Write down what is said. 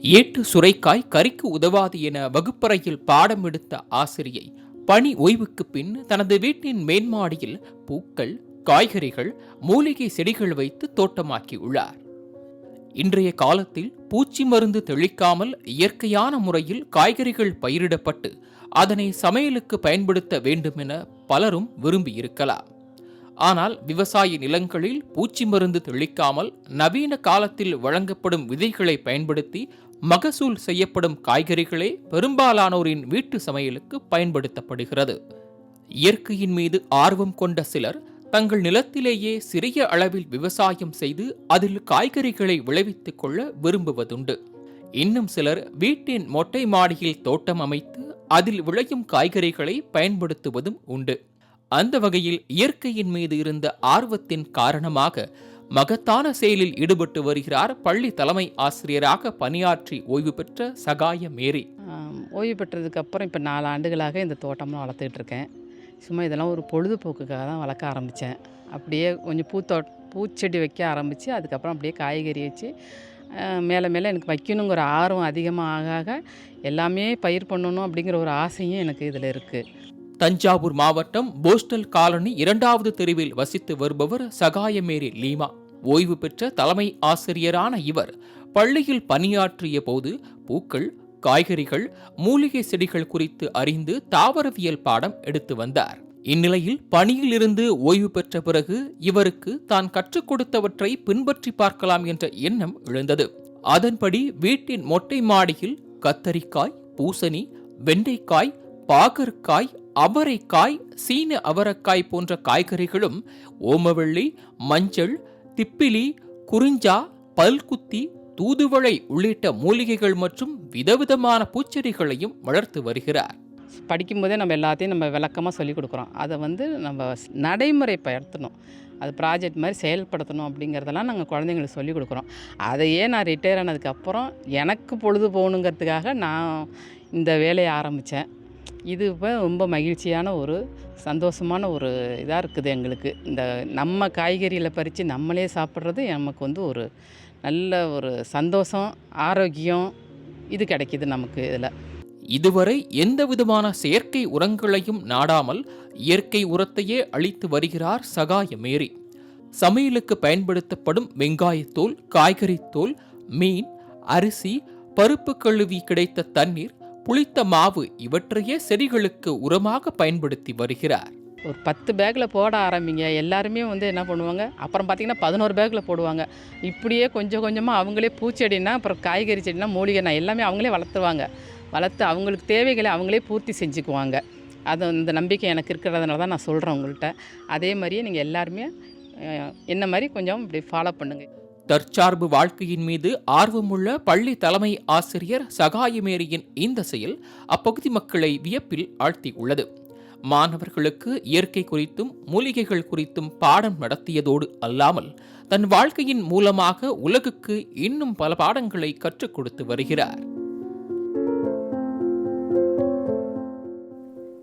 ஏட்டு சுரைக்காய் கறிக்கு உதவாது என வகுப்பறையில் பாடம் எடுத்த ஆசிரியை பணி ஓய்வுக்கு பின் தனது வீட்டின் மேன்மாடியில் பூக்கள் காய்கறிகள் மூலிகை செடிகள் வைத்து தோட்டமாக்கியுள்ளார். இன்றைய காலத்தில் பூச்சி மருந்து தெளிக்காமல் இயற்கையான முறையில் காய்கறிகள் பயிரிடப்பட்டு அதனை சமையலுக்கு பயன்படுத்த வேண்டும் என பலரும் விரும்பியிருக்கலாம். ஆனால் விவசாய நிலங்களில் பூச்சி மருந்து தெளிக்காமல் நவீன காலத்தில் வழங்கப்படும் விதைகளை பயன்படுத்தி மகசூல் செய்யப்படும் காய்கறிகளே பெரும்பாலானோரின் வீட்டு சமையலுக்கு பயன்படுத்தப்படுகிறது. இயற்கையின் மீது ஆர்வம் கொண்ட சிலர் தங்கள் நிலத்திலேயே சிறிய அளவில் விவசாயம் செய்து அதில் காய்கறிகளை விளைவித்துக் கொள்ள விரும்புவதுண்டு. இன்னும் சிலர் வீட்டின் மொட்டை மாடியில் தோட்டம் அமைத்து அதில் விளையும் காய்கறிகளை பயன்படுத்துவதும் உண்டு. அந்த வகையில் இயற்கையின் மீது இருந்த ஆர்வத்தின் காரணமாக மகத்தான செயலில் ஈடுபட்டு வருகிறார் பள்ளி தலைமை ஆசிரியராக பணியாற்றி ஓய்வு பெற்ற சகாய மேரி. ஓய்வு பெற்றதுக்கு அப்புறம் இப்போ நாலு ஆண்டுகளாக இந்த தோட்டம்லாம் வளர்த்துக்கிட்டு இருக்கேன். சும்மா இதெல்லாம் ஒரு பொழுதுபோக்குக்காக தான் வளர்க்க ஆரம்பித்தேன் அப்படியே கொஞ்சம் பூத்தோ பூச்செடி வைக்க ஆரம்பித்து அதுக்கப்புறம் அப்படியே காய்கறி வச்சு மேலே மேலே எனக்கு வைக்கணுங்கிற ஆர்வம் அதிகமாக ஆக ஆக எல்லாமே பயிர் பண்ணணும் அப்படிங்கிற ஒரு ஆசையும் எனக்கு இதில் இருக்குது தஞ்சாவூர் மாவட்டம் போஸ்டல் காலனி இரண்டாவது தெருவில் வசித்து வருபவர் சகாயமேரி லீமா. ஓய்வு பெற்ற தலைமை ஆசிரியரான இவர் பள்ளியில் பணியாற்றிய போது பூக்கள் காய்கறிகள் மூலிகை செடிகள் குறித்து அறிந்து தாவரவியல் பாடம் எடுத்து வந்தார். இந்நிலையில் பணியிலிருந்து ஓய்வு பெற்ற பிறகு இவருக்கு தான் கற்றுக் கொடுத்தவற்றை பின்பற்றி பார்க்கலாம் என்ற எண்ணம் எழுந்தது. அதன்படி வீட்டின் மொட்டை மாடியில் கத்தரிக்காய் பூசணி வெண்டைக்காய் பாகற்காய் அவரைக்காய் சீன அவரைக்காய் போன்ற காய்கறிகளும் ஓமவள்ளி மஞ்சள் திப்பிலி குறிஞ்சா பல்குத்தி தூதுவளை உள்ளிட்ட மூலிகைகள் மற்றும் விதவிதமான பூச்செடிகளையும் வளர்த்து வருகிறார். படிக்கும்போதே நம்ம எல்லாத்தையும் நம்ம விளக்கமாக சொல்லி கொடுக்குறோம். அதை வந்து நம்ம நடைமுறைப்படுத்தணும் அது ப்ராஜெக்ட் மாதிரி செயல்படுத்தணும் அப்படிங்கிறதெல்லாம் நாங்கள் குழந்தைங்களுக்கு சொல்லிக் கொடுக்குறோம். அதையே நான் ரிட்டையர் ஆனதுக்கப்புறம் எனக்கு பொழுது போகணுங்கிறதுக்காக நான் இந்த வேலையை ஆரம்பித்தேன். இது இப்போ ரொம்ப மகிழ்ச்சியான ஒரு சந்தோஷமான ஒரு இதாக இருக்குது எங்களுக்கு. இந்த நம்ம காய்கறியில் பறித்து நம்மளே சாப்பிட்றது நமக்கு வந்து ஒரு நல்ல ஒரு சந்தோஷம் ஆரோக்கியம் இது கிடைக்கிது நமக்கு இதில். இதுவரை எந்த விதமான செயற்கை உரங்களையும் நாடாமல் இயற்கை உரத்தையே அளித்து வருகிறார் சகாய மேரி. சமையலுக்கு பயன்படுத்தப்படும் வெங்காயத்தோல் காய்கறித்தோல் மீன் அரிசி பருப்பு கழுவி கிடைத்த தண்ணீர் புளித்த மாவு இவற்றையே செடிகளுக்கு உரமாக பயன்படுத்தி வருகிறார். ஒரு பத்து பேக்கில் போட ஆரம்பிங்க. எல்லாருமே வந்து என்ன பண்ணுவாங்க? அப்புறம் பார்த்தீங்கன்னா பதினோரு பேக்கில் போடுவாங்க. இப்படியே கொஞ்சம் கொஞ்சமாக அவங்களே பூச்செடினா அப்புறம் காய்கறி செடினா மூலிகைனா எல்லாமே அவங்களே வளர்த்துவாங்க வளர்த்து அவங்களுக்கு தேவைகளை அவங்களே பூர்த்தி செஞ்சுக்குவாங்க. அது அந்த நம்பிக்கை எனக்கு இருக்கிறதுனால தான் நான் சொல்கிறேன் உங்கள்கிட்ட அதே மாதிரியே நீங்கள் எல்லாருமே என்ன மாதிரி கொஞ்சம் இப்படி ஃபாலோ பண்ணுங்கள் தற்சார்பு வாழ்க்கையின் மீது ஆர்வமுள்ள பள்ளி தலைமை ஆசிரியர் சகாயமேரியின் இந்த செயல் அப்பகுதி மக்களை வியப்பில் ஆழ்த்தியுள்ளது. மாணவர்களுக்கு இயற்கை குறித்தும் மூலிகைகள் குறித்தும் பாடம் நடத்தியதோடு அல்லாமல் தன் வாழ்க்கையின் மூலமாக உலகுக்கு இன்னும் பல பாடங்களை கற்றுக் கொடுத்து வருகிறார்.